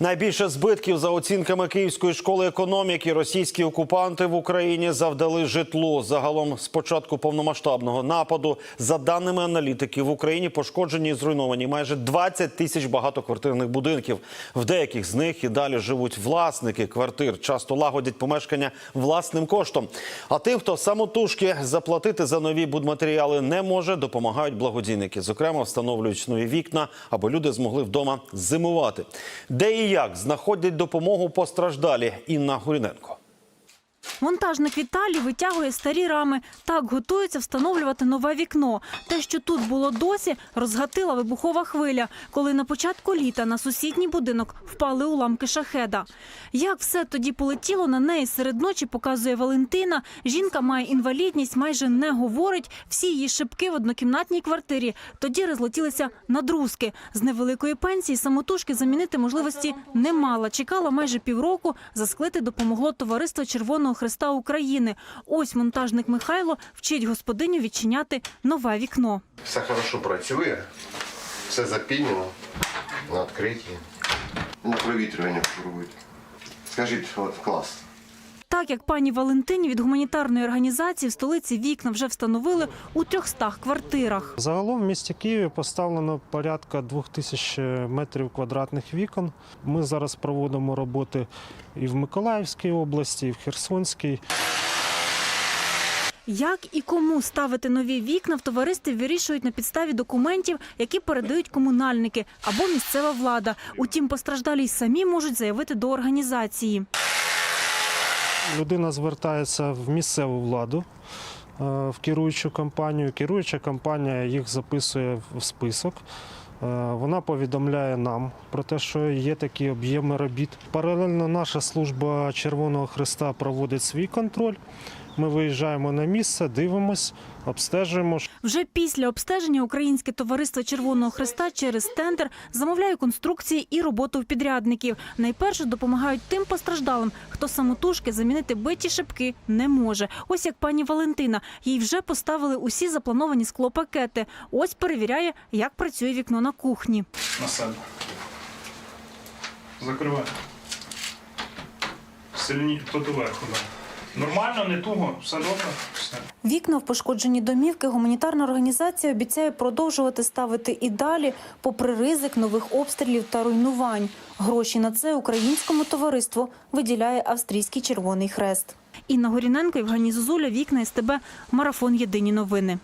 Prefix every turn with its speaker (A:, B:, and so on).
A: Найбільше збитків за оцінками Київської школи економіки російські окупанти в Україні завдали житло. Загалом з початку повномасштабного нападу, за даними аналітиків, в Україні пошкоджені і зруйновані майже 20 тисяч багатоквартирних будинків. В деяких з них і далі живуть власники квартир, часто лагодять помешкання власним коштом. А тим, хто самотужки заплатити за нові будматеріали не може, допомагають благодійники. Зокрема, встановлюють нові вікна, аби люди змогли вдома зимувати. Де і як знаходять допомогу постраждалі Інна Гуріненко.
B: Монтажник Віталій витягує старі рами. Так готується встановлювати нове вікно. Те, що тут було досі, розгатила вибухова хвиля, коли на початку літа на сусідній будинок впали уламки шахеда. Як все тоді полетіло на неї серед ночі, показує Валентина. Жінка має інвалідність, майже не говорить. Всі її шибки в однокімнатній квартирі тоді розлетілися на друзки. З невеликої пенсії самотужки замінити можливості не мала. Чекала майже півроку. Засклити допомогло товариство Червоного Христа України. Ось монтажник Михайло вчить господиню відчиняти нове вікно.
C: Все хорошо працює, все запінено на відкритті. На провітрювання робити. Скажіть, от клас.
B: Так як пані Валентині від гуманітарної організації в столиці вікна вже встановили у 300 квартирах.
D: Загалом в місті Києві поставлено порядка 2000 метрів квадратних вікон. Ми зараз проводимо роботи і в Миколаївській області, і в Херсонській.
B: Як і кому ставити нові вікна в товаристві вирішують на підставі документів, які передають комунальники або місцева влада. Утім, постраждалі й самі можуть заявити до організації.
D: Людина звертається в місцеву владу, е, в керуючу компанію. Керуюча компанія їх записує в список. Е, Вона повідомляє нам про те, що є такі об'єми робіт. Паралельно наша служба Червоного Христа проводить свій контроль. Ми виїжджаємо на місце, дивимось, обстежуємо.
B: Вже після обстеження Українське товариство Червоного Христа через тендер замовляє конструкції і роботу в підрядників. Найперше допомагають тим постраждалим, хто самотужки замінити биті шибки не може. Ось як пані Валентина. Їй вже поставили усі заплановані склопакети. Ось перевіряє, як працює вікно на кухні.
E: на себе. Закривай. Сильні то доверху. Да. Нормально, не туго, все добре. Все.
B: Вікна в пошкоджені домівки гуманітарна організація обіцяє продовжувати ставити і далі, попри ризик нових обстрілів та руйнувань. Гроші на це українському товариству виділяє австрійський Червоний Хрест. Інна Горіненко, Євгеній Зозуля, Вікна СТБ, Марафон Єдині новини.